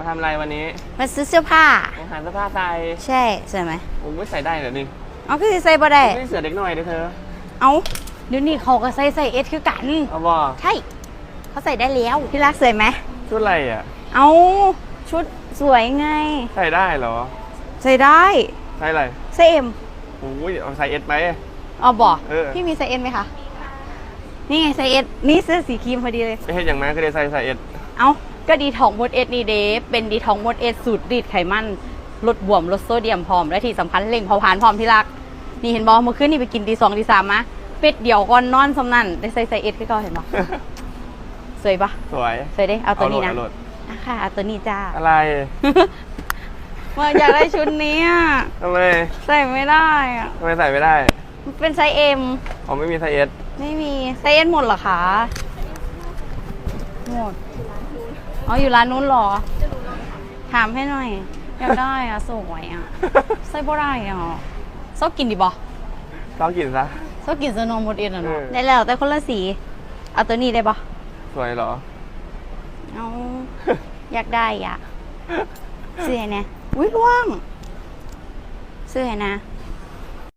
มาทำอะไรวันนี้มาซื้อเสื้อผ้าอาหารเสื้อผ้าใส่ใช่ใช่ไหมผมไม่ใส่ได้เหรอนี่เอาคือสิใส่บ่ได้ไม่เสือเด็กหน่อยเด้อเธอ เอาเดี๋ยวนี้เขาก็ใส่ใส่เอสคือกันเอาบ่ใช่เขาใส่ได้แล้วพี่รักสวยไหมชุดอะไรอะ เอาชุดสวยไง ใส่ได้เหรอ ใส่ได้ใส่อะไรใส่เอ็มโอ้ยเอาใส่เอสไหม เอาบ่เออ พี่มีใส่เอ็นไหมคะนี่ไงใส่เอสนี่เสื้อสีครีมพอดีเลย ไม่เห็นอย่างนั้นก็เลยใส่ใส่เอสเอา ก็ดีท้องมดเอสนี่เดเป็นดีท้องมดเอสสูตรรีดไขมันลดบวมลดโซเดียมพร้อมและที่สำคัญเร่งเผาผลาญพร้อมที่รัก นี่เห็นบอเมื่อคืนนี่ไปกินตีสองตีสามมาเป็ดเดียวก่อนนอนสำนั่นได้ใส่ใส่เอสก็เห็นบอสวยปะสวยสวยเด้เอาตัวนี้นะเอาโหลดอะค่ะเอาตัวนี้จ้าเอาโหลดอะไรเมื่ออยากได้ชุดนี้อะทำไมใส่ไม่ได้อะทำไมใส่ไม่ได้มันเป็นไซส์เอ็มผมไม่มีไซส์เอสไม่มีไซส์เอ็นหมดเหรอคะหมด อ๋ออยู่ร้านนู้นเหรอ ถามให้หน่อย อยากได้อะสวยอะใส่บ่ได้อะชอบกินดิบอต้องกินซะชอบกินสโนว์หมดเอ็นอะเนาะเออ ได้แล้วแต่คนละสี เอาตัวนี้ได้ปะสวยเหรอ เอาอยากได้อะเสื้อนะอุ้ยล่วงเสื้อนะ